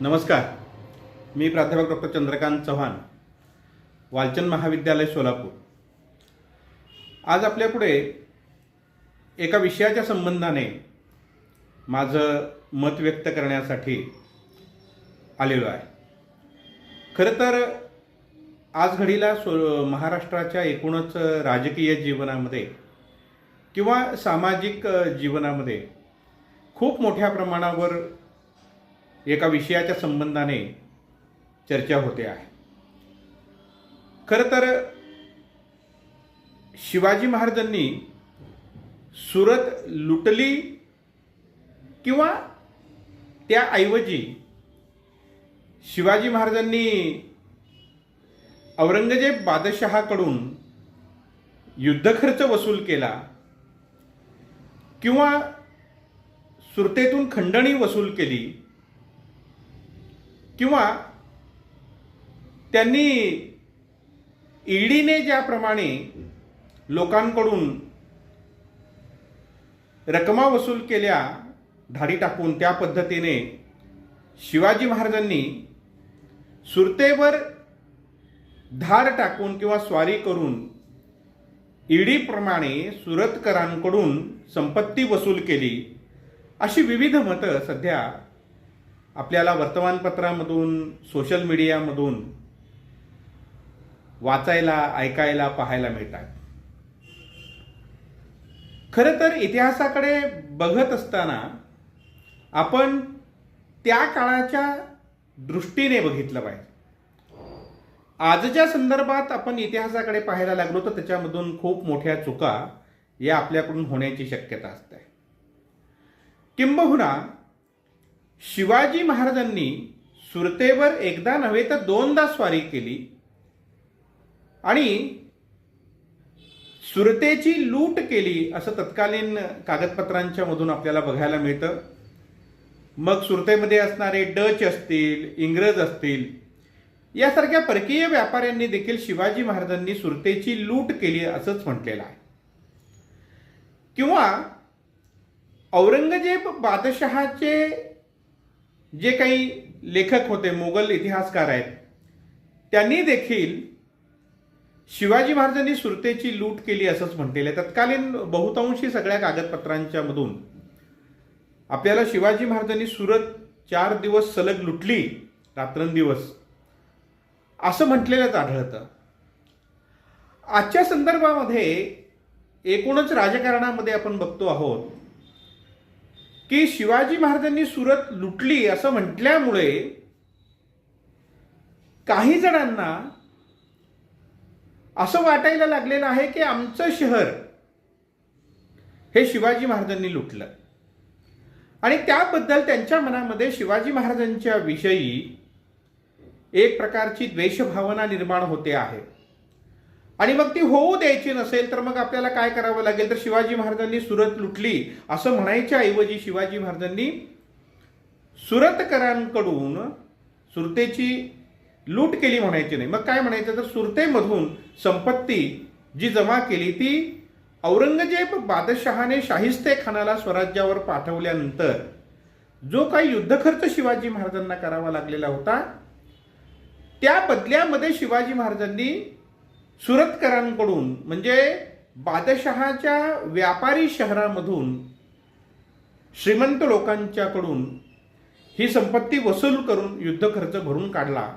नमस्कार. मी प्राध्यापक डॉक्टर चंद्रकांत चव्हाण वालचंद महाविद्यालय सोलापूर. आज आपल्यापुढे एका विषयाच्या संबंधाने माझं मत व्यक्त करण्यासाठी आलेलो आहे. खरं तर आज घडीला सो महाराष्ट्राच्या एकूणच राजकीय जीवनामध्ये किंवा सामाजिक जीवनामध्ये खूप मोठ्या प्रमाणावर एका विषयाच्या संबंधाने चर्चा होते आहे. खरं तर शिवाजी महाराजांनी सुरत लुटली किंवा त्याऐवजी शिवाजी महाराजांनी औरंगजेब बादशहाकडून युद्धखर्च वसूल केला किंवा सुरतेतून खंडणी वसूल केली किंवा त्यांनी ईडीने ज्याप्रमाणे लोकांकडून रकमा वसूल केल्या धाडी टाकून त्या पद्धतीने शिवाजी महाराजांनी सुरतेवर धाड टाकून किंवा स्वारी करून ईडीप्रमाणे सुरतकरांकडून संपत्ती वसूल केली अशी विविध मतं सध्या आपल्याला वर्तमानपत्रामधून सोशल मीडियामधून वाचायला ऐकायला पाहायला मिळतात. खरं तर इतिहासाकडे बघत असताना आपण त्या काळाच्या दृष्टीने बघितलं पाहिजे. आजच्या संदर्भात आपण इतिहासाकडे पाहायला लागलो तर त्याच्यामधून खूप मोठ्या चुका या आपल्याकडून होण्याची शक्यता असते. किंबहुना शिवाजी महाराजांनी सुरतेवर एकदा नव्हे तर दोनदा स्वारी केली. आणि सुरतेची लूट केली असं तत्कालीन कागदपत्रांच्या मधून आपल्याला बघायला मिळतं. मग सुरतेमध्ये असणारे डच असतील इंग्रज असतील यासारख्या परकीय व्यापाऱ्यांनी देखील शिवाजी महाराजांनी सुरतेची लूट केली असंच म्हटलेलं आहे. किंवा औरंगजेब बादशहाचे जे काही लेखक होते मोगल इतिहासकार आहेत त्यांनी देखील शिवाजी महाराजांनी सुरतेची लूट केली असंच म्हटलेलं आहे. तत्कालीन बहुतांशी सगळ्या कागदपत्रांच्या मधून आपल्याला शिवाजी महाराजांनी सुरत चार दिवस सलग लुटली रात्रंदिवस. असं म्हटलेलंच आढळतं. आजच्या संदर्भामध्ये एकूणच राजकारणामध्ये आपण बघतो आहोत की शिवाजी महाराजांनी सुरत लुटली असं म्हटल्यामुळे काही जणांना असं वाटायला लागलेलं आहे की आमचं शहर हे शिवाजी महाराजांनी लुटलं. आणि त्याबद्दल त्यांच्या मनामध्ये शिवाजी महाराजांच्या विषयी एक प्रकारची द्वेषभावना निर्माण होते आहे. आणि मग ती होऊ द्यायची नसेल तर मग आपल्याला काय करावं लागेल? तर शिवाजी महाराजांनी सुरत लुटली. असं म्हणायच्या ऐवजी शिवाजी महाराजांनी सुरतकरांकडून सुरतेची लूट केली म्हणायची नाही. मग काय म्हणायचं? तर सुरतेमधून संपत्ती जी जमा केली ती औरंगजेब बादशहाने शाहिस्ते खानाला स्वराज्यावर पाठवल्यानंतर जो काही युद्धखर्च शिवाजी महाराजांना करावा लागलेला होता त्या बदल्यामध्ये शिवाजी महाराजांनी सुरतकरांकडून म्हणजे बादशहाच्या व्यापारी शहरामधून श्रीमंत लोकांच्याकडून ही संपत्ती वसूल करून युद्ध खर्च भरून काढला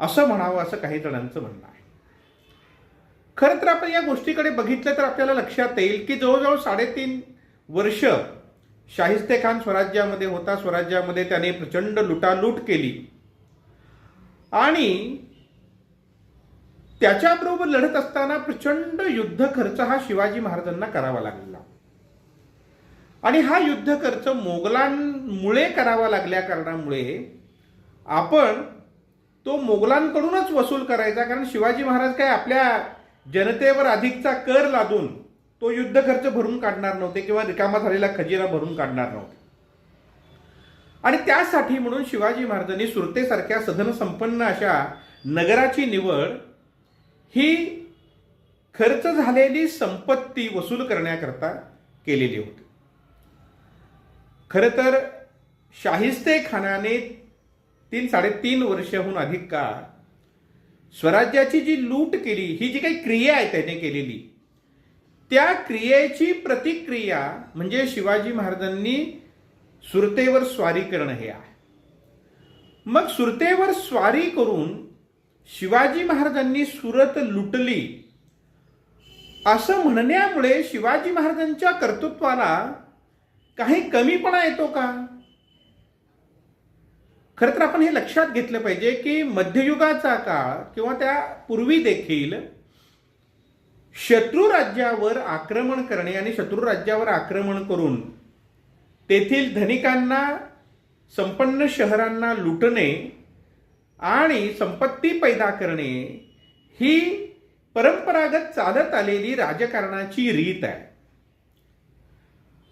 असं म्हणावं असं काही जणांचं म्हणणं आहे. खरं तर आपण या गोष्टीकडे बघितलं तर आपल्याला लक्षात येईल की जवळजवळ साडेतीन वर्ष शाहिस्ते खान स्वराज्यामध्ये होता स्वराज्यामध्ये त्याने प्रचंड लुटालूट केली. आणि त्याच्याबरोबर लढत असताना प्रचंड युद्ध खर्च हा शिवाजी महाराजांना करावा लागला. आणि हा युद्ध खर्च मोगलांमुळे करावा लागल्या कारणामुळे आपण तो मोगलांकडूनच वसूल करायचा कारण शिवाजी महाराज काय आपल्या जनतेवर अधिकचा कर लादून तो युद्ध खर्च भरून काढणार नव्हते किंवा रिकामा झालेला खजिरा भरून काढणार नव्हते. आणि त्यासाठी म्हणून शिवाजी महाराजांनी सुरतेसारख्या सधन संपन्न अशा नगराची निवड ही खर्च झालेली संपत्ती वसूल करण्याकरता केलेली होती. खरं तर शाहिस्ते खानाने तीन साडेतीन वर्षाहून अधिक काळ स्वराज्याची जी लूट केली ही जी काही क्रिया आहे त्याने केलेली त्या क्रियेची प्रतिक्रिया म्हणजे शिवाजी महाराजांनी सुरतेवर स्वारी करणं हे आहे. मग सुरतेवर स्वारी करून शिवाजी महाराजांनी सुरत लुटली. असं म्हणण्यामुळे शिवाजी महाराजांच्या कर्तृत्वाला काही कमीपणा येतो का? खरं तर आपण हे लक्षात घेतलं पाहिजे की मध्ययुगाचा काळ किंवा त्या पूर्वी देखील शत्रू राज्यावर आक्रमण करणे आणि शत्रू राज्यावर आक्रमण करून तेथील धनिकांना संपन्न शहरांना लुटणे आणि संपत्ती पैदा करणे ही परंपरागत चालत आलेली राजकारणाची रीत आहे.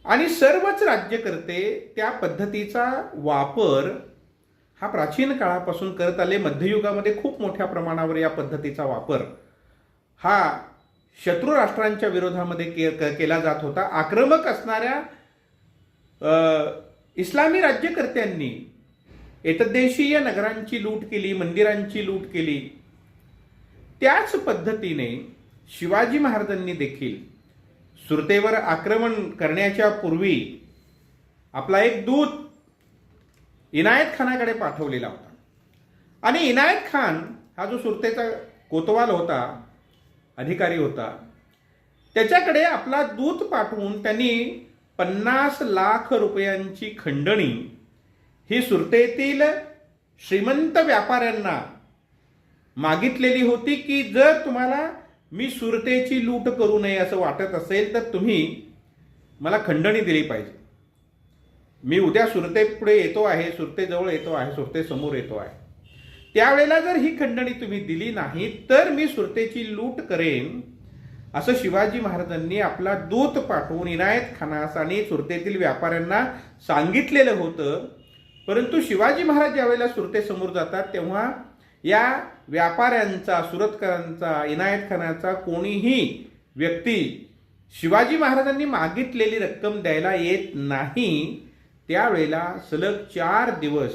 आणि सर्वच राज्यकर्ते त्या पद्धतीचा वापर हा प्राचीन काळापासून करत आले. मध्ययुगामध्ये खूप मोठ्या प्रमाणावर या पद्धतीचा वापर हा शत्रू राष्ट्रांच्या विरोधामध्ये के केला जात होता. आक्रमक असणाऱ्या इस्लामी राज्यकर्त्यांनी एतद्देशीय नगरांची लूट केली मंदिरांची लूट केली. त्याच पद्धतीने शिवाजी महाराजांनी देखील सुरतेवर आक्रमण करण्याच्या पूर्वी आपला एक दूत इनायत खानाकडे पाठवलेला होता. आणि इनायत खान हा जो सुरतेचा कोतवाल होता अधिकारी होता त्याच्याकडे आपला दूत पाठवून त्यांनी पन्नास लाख रुपयांची खंडणी ही सुरतेतील श्रीमंत व्यापाऱ्यांना मागितलेली होती की जर तुम्हाला मी सुरतेची लूट करू नये असं वाटत असेल तर तुम्ही मला खंडणी दिली पाहिजे. मी उद्या सुरतेपुढे येतो आहे सुरतेजवळ येतो आहे सुरतेसमोर येतो आहे. त्यावेळेला जर ही खंडणी तुम्ही दिली नाही तर मी सुरतेची लूट करेन असं शिवाजी महाराजांनी आपला दूत पाठवून इनायत खानास आणि सुरतेतील व्यापाऱ्यांना सांगितलेलं होतं. परंतु शिवाजी महाराज ज्यावेळेला सुरतेसमोर जातात तेव्हा या व्यापाऱ्यांचा सुरतकरांचा इनायत खानाचा कोणीही व्यक्ती शिवाजी महाराजांनी मागितलेली रक्कम द्यायला येत नाही त्यावेळेला सलग चार दिवस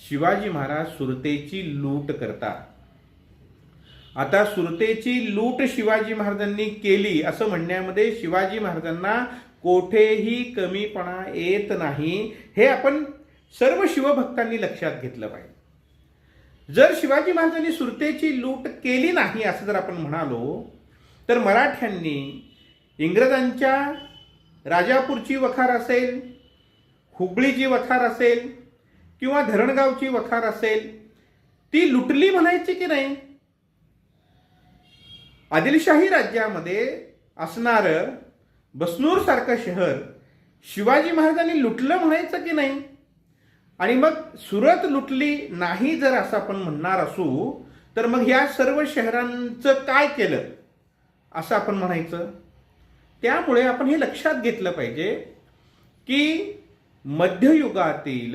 शिवाजी महाराज सुरतेची लूट करतात. आता सुरतेची लूट शिवाजी महाराजांनी केली असं म्हणण्यामध्ये शिवाजी महाराजांना कोठेही कमीपणा येत नाही. हे आपण सर्व शिवभक्तांनी लक्षात घेतलं पाहिजे. जर शिवाजी महाराजांनी सुरतेची लूट केली नाही असं जर आपण म्हणालो तर मराठ्यांनी इंग्रजांच्या राजापूरची वखार असेल हुबळीची वखार असेल किंवा धरणगावची वखार असेल ती लुटली म्हणायची की नाही? आदिलशाही राज्यामध्ये असणारं बसनूर सारखं शहर शिवाजी महाराजांनी लुटलं म्हणायचं की नाही? आणि मग सुरत लुटली नाही जर असं आपण म्हणणार असू तर मग या सर्व शहरांचं काय केलं? असं आपण म्हणायचं. त्यामुळे आपण हे लक्षात घेतलं पाहिजे की मध्ययुगातील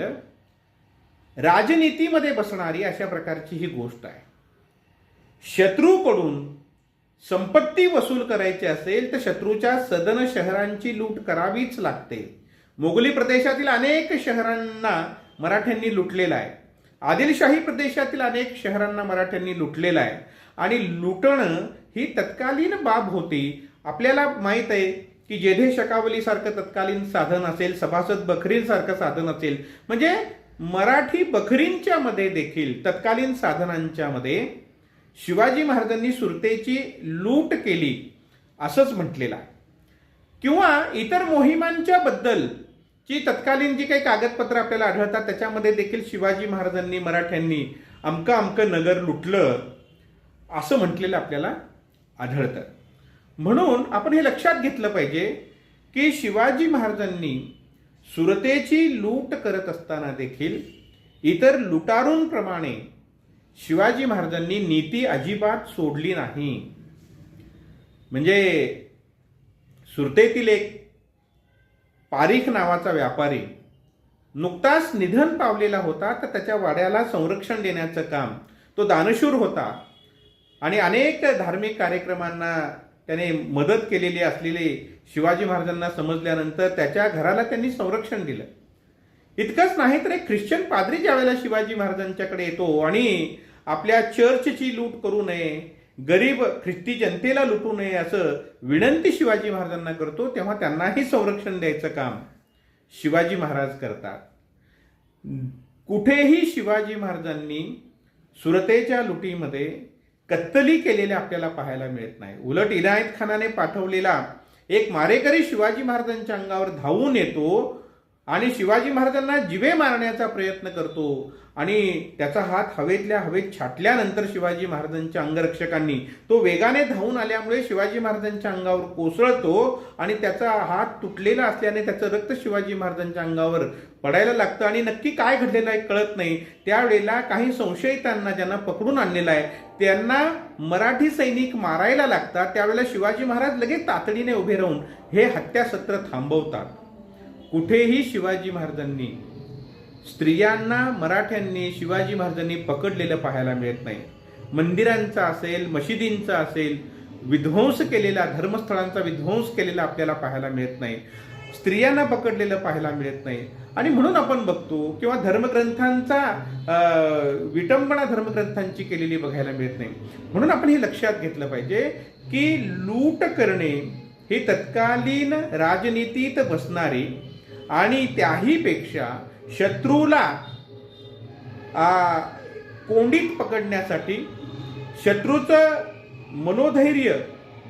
राजनीतीमध्ये बसणारी अशा प्रकारची ही गोष्ट आहे. शत्रूकडून संपत्ती वसूल करायची असेल तर शत्रूच्या सदन शहरांची लूट करावीच लागते. मोगली प्रदेशातील अनेक शहरांना मराठ्यांनी लुटलेला आहे. आदिलशाही प्रदेशातील अनेक शहरांना मराठ्यांनी लुटलेलं आहे. आणि लुटणं ही तत्कालीन बाब होती. आपल्याला माहीत आहे की जेधे शकावलीसारखं तत्कालीन साधन असेल सभासद बखरींसारखं साधन असेल म्हणजे मराठी बखरींच्या मध्ये देखील तत्कालीन साधनांच्या मध्ये शिवाजी महाराजांनी सुरतेची लूट केली असंच म्हटलेलं आहे. किंवा इतर मोहिमांच्या बद्दल की तत्कालीन जी काही कागदपत्र आपल्याला आढळतात त्याच्यामध्ये देखील शिवाजी महाराजांनी मराठ्यांनी अमकं अमकं नगर लुटलं असं म्हटलेलं आपल्याला आढळतं. म्हणून आपण हे लक्षात घेतलं पाहिजे की शिवाजी महाराजांनी सुरतेची लूट करत असताना देखील इतर लुटारूंप्रमाणे शिवाजी महाराजांनी नीती अजिबात सोडली नाही. म्हणजे सुरतेतील एक पारिख नावाचा व्यापारी नुकताच निधन पावलेला होता तर त्याच्या वाड्याला संरक्षण देण्याचं काम. तो दानशूर होता आणि अनेक धार्मिक कार्यक्रमांना त्याने मदत केलेली असलेले शिवाजी महाराजांना समजल्यानंतर त्याच्या घराला त्यांनी संरक्षण दिलं. इतकंच नाही तर एक ख्रिश्चन पादरी ज्यावेळेला शिवाजी महाराजांच्याकडे येतो आणि आपल्या चर्चची लूट करू नये गरीब ख्रिस्ती जनतेला लुटू नये असं विनंती शिवाजी महाराजांना करतो तेव्हा त्यांनाही संरक्षण द्यायचं काम शिवाजी महाराज करतात. कुठेही शिवाजी महाराजांनी सुरतेच्या लुटीमध्ये कत्तली केलेल्या आपल्याला पाहायला मिळत नाही. उलट इनायत खानाने पाठवलेला एक मारेकरी शिवाजी महाराजांच्या अंगावर धावून येतो आणि शिवाजी महाराजांना जिवे मारण्याचा प्रयत्न करतो. आणि त्याचा हात हवेतल्या हवेत छाटल्यानंतर शिवाजी महाराजांच्या अंगरक्षकांनी तो वेगाने धावून आल्यामुळे शिवाजी महाराजांच्या अंगावर कोसळतो आणि त्याचा हात तुटलेला असल्याने त्याचं रक्त शिवाजी महाराजांच्या अंगावर पडायला लागतं. आणि नक्की काय घडलेलं आहे कळत नाही. त्यावेळेला काही संशयितांना ज्यांना पकडून आणलेलं आहे त्यांना मराठी सैनिक मारायला लागतात. त्यावेळेला शिवाजी महाराज लगेच तातडीने उभे राहून हे हत्यासत्र थांबवतात. कुठेही शिवाजी महाराजांनी स्त्रियांना मराठ्यांनी शिवाजी महाराजांनी पकडलेलं पाहायला मिळत नाही. मंदिरांचा असेल मशिदींचा असेल विध्वंस केलेला धर्मस्थळांचा विध्वंस केलेला आपल्याला पाहायला मिळत नाही. स्त्रियांना पकडलेलं पाहायला मिळत नाही. आणि म्हणून आपण बघतो किंवा धर्मग्रंथांचा विटंबना धर्मग्रंथांची केलेली बघायला मिळत नाही. म्हणून आपण हे लक्षात घेतलं पाहिजे की लूट करणे ही तत्कालीन राजनीतीत बसणारी आणि त्याहीपेक्षा शत्रूला कोंडीत पकडण्यासाठी शत्रूचं मनोधैर्य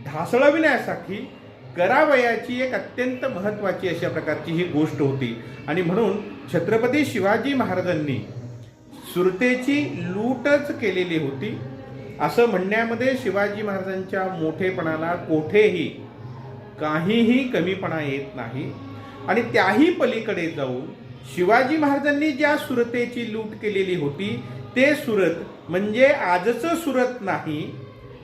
ढासळविण्यासाठी करावयाची एक अत्यंत महत्त्वाची अशा प्रकारची ही गोष्ट होती. आणि म्हणून छत्रपती शिवाजी महाराजांनी सुरतेची लूटच केलेली होती. असं म्हणण्यामध्ये शिवाजी महाराजांच्या मोठेपणाला कोठेही काहीही कमीपणा येत नाही. आणि त्याही पलीकडे जाऊन शिवाजी महाराजांनी ज्या सुरतेची लूट केलेली होती ते सुरत म्हणजे आजचं सुरत नाही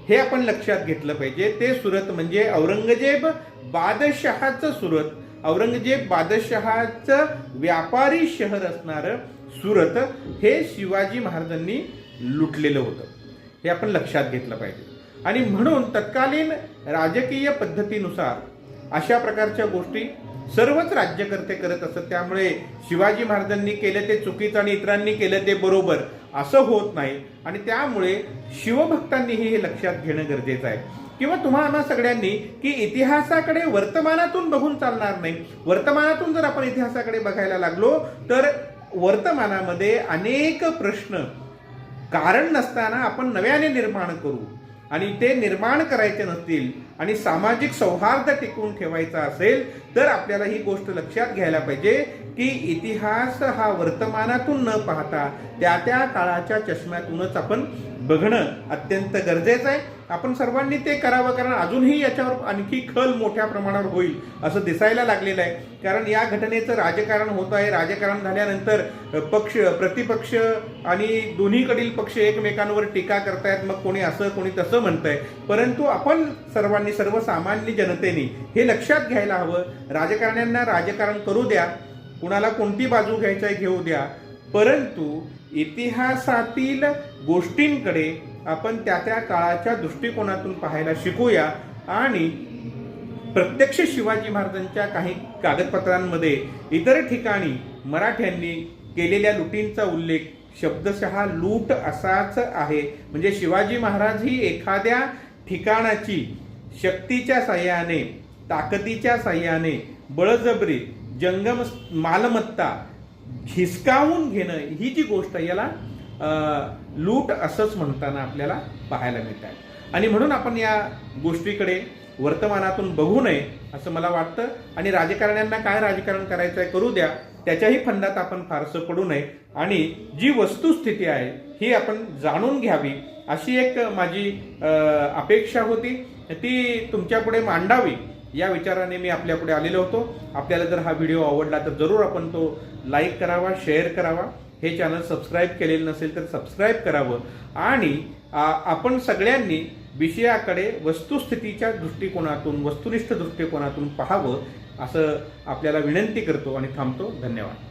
हे आपण लक्षात घेतलं पाहिजे. ते सुरत म्हणजे औरंगजेब बादशहाचं सुरत. औरंगजेब बादशहाचं व्यापारी शहर असणारं सुरत हे शिवाजी महाराजांनी लुटलेलं होतं. हे आपण लक्षात घेतलं पाहिजे. आणि म्हणून तत्कालीन राजकीय पद्धतीनुसार अशा प्रकारच्या गोष्टी सर्वच राज्यकर्ते करत असत. त्यामुळे शिवाजी महाराजांनी केलं ते चुकीचं आणि इतरांनी केलं ते बरोबर असं होत नाही. आणि त्यामुळे शिवभक्तांनीही हे लक्षात घेणं गरजेचं आहे. किंवा तुम्हाला सगळ्यांनी की इतिहासाकडे वर्तमानातून बघून चालणार नाही. वर्तमानातून जर आपण इतिहासाकडे बघायला लागलो तर वर्तमानामध्ये अनेक प्रश्न कारण नसताना आपण नव्याने निर्माण करू. आणि ते निर्माण करायचे नसतील आणि सामाजिक सौहार्द टिकवून ठेवायचा असेल तर आपल्याला ही गोष्ट लक्षात घ्यायला पाहिजे की इतिहास हा वर्तमानातून न पाहता त्या त्या काळाच्या चष्म्यातूनच आपण बघणं अत्यंत गरजेचं आहे. आपण सर्वांनी ते करावं कारण अजूनही याच्यावर आणखी खल मोठ्या प्रमाणावर होईल असं दिसायला लागलेलं आहे. कारण या घटनेचं राजकारण होत आहे. राजकारण झाल्यानंतर पक्ष प्रतिपक्ष आणि दोन्हीकडील पक्ष एकमेकांवर टीका करतायत. मग कोणी असं कोणी तसं म्हणतंय. परंतु आपण सर्वांनी सर्वसामान्य जनतेने हे लक्षात घ्यायला हवं. राजकारण्यांना राजकारण करू द्या. कुणाला कोणती बाजू घ्यायचं आहे घेऊ द्या. परंतु इतिहासातील गोष्टींकडे आपण त्या त्या काळाच्या दृष्टिकोनातून पाहायला शिकूया. आणि प्रत्यक्ष शिवाजी महाराजांच्या काही कागदपत्रांमध्ये इतर ठिकाणी मराठ्यांनी केलेल्या लुटींचा उल्लेख शब्दशः लूट असाच आहे. म्हणजे शिवाजी महाराज ही एखाद्या ठिकाणाची शक्तीच्या साह्याने ताकदीच्या साह्याने बळजबरी जंगम मालमत्ता हिसकावून घेणं ही जी गोष्ट आहे याला लूट असंच म्हणताना आपल्याला पाहायला मिळत आहे. आणि म्हणून आपण या गोष्टीकडे वर्तमानातून बघू नये असं मला वाटतं. आणि राजकारण्यांना काय राजकारण करायचं आहे करू द्या त्याच्याही फंदात आपण फारसं पडू नये. आणि जी वस्तुस्थिती आहे ही आपण जाणून घ्यावी अशी एक माझी अपेक्षा होती. ती तुमच्यापुढे मांडावी. या विचाराने मी आपल्यापुढे आलेलो होतो. आपल्याला जर हा व्हिडिओ आवडला तर जरूर आपण तो लाईक करावा शेअर करावा. हे चॅनल सबस्क्राईब केलेलं नसेल तर सबस्क्राईब करावं. आणि आपण सगळ्यांनी विषयाकडे वस्तुस्थितीच्या दृष्टिकोनातून वस्तुनिष्ठ दृष्टिकोनातून पाहावं असं आपल्याला विनंती करतो आणि थांबतो. धन्यवाद.